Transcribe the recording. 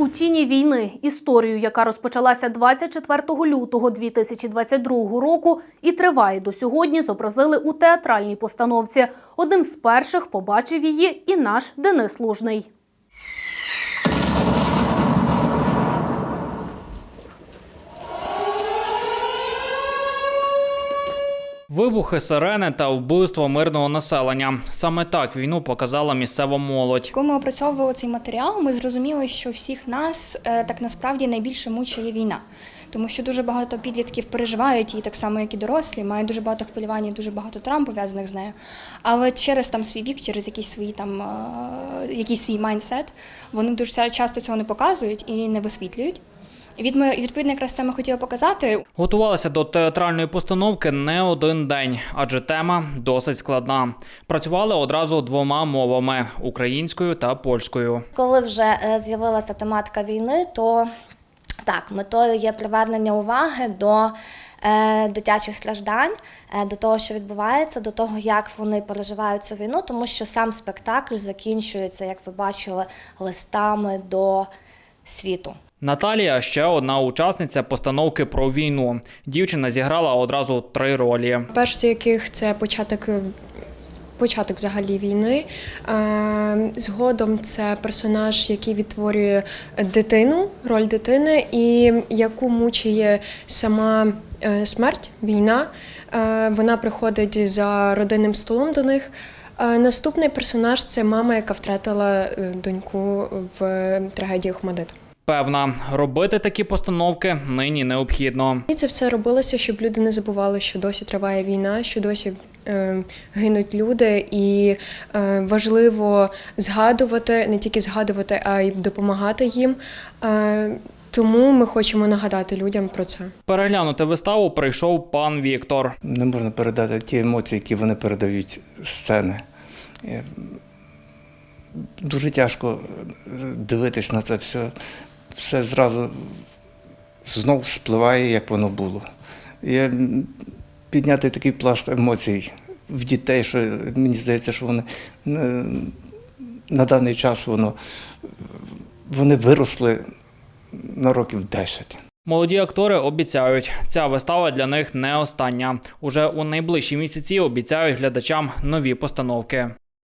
У тіні війни історію, яка розпочалася 24 лютого 2022 року і триває до сьогодні, зобразили у театральній постановці. Одним з перших побачив її і наш Денис Лужний. Вибухи, сирени та вбивство мирного населення. Саме так війну показала місцева молодь. Коли ми опрацьовували цей матеріал, ми зрозуміли, що всіх нас е, так насправді найбільше мучає війна. Тому що дуже багато підлітків переживають її так само, як і дорослі, мають дуже багато хвилювань, і дуже багато травм пов'язаних з нею. Але через там свій вік, через якийсь свої там е, якийсь свій майндсет, вони дуже часто цього не показують і не висвітлюють. Відповідно, якраз це ми хотіли показати. Готувалися до театральної постановки не один день, адже тема досить складна. Працювали одразу двома мовами українською та польською. Коли вже е, з'явилася тематика війни, то так, метою є привернення уваги до е, дитячих страждань, е, до того, що відбувається, до того, як вони переживають цю війну, тому що сам спектакль закінчується, як ви бачили, листами до світу. Наталія ще одна учасниця постановки про війну. Дівчина зіграла одразу три ролі. Перш з яких це початок. е, Початок взагалі війни. Е, Згодом це персонаж, який відтворює дитину, роль дитини, і яку мучає сама е, смерть, війна. Вона приходить за родинним столом до них. Наступний персонаж це мама, яка втратила доньку в трагедії Охмадит. Певна, робити такі постановки нині необхідно. І це все робилося, щоб люди не забували, що досі триває війна, що досі е, гинуть люди, і е, важливо згадувати, не тільки згадувати, а й допомагати їм. Е, тому ми хочемо нагадати людям про це. Переглянути виставу прийшов пан Віктор. Не можна передати ті емоції, які вони передають сцени. Дуже тяжко дивитись на це все. Все зразу знов спливає, як воно було. І підняти такий пласт емоцій в дітей, що мені здається, що вони на даний час воно, вони виросли на років 10. Молоді актори обіцяють, ця вистава для них не остання. Уже у найближчі місяці обіцяють глядачам нові постановки.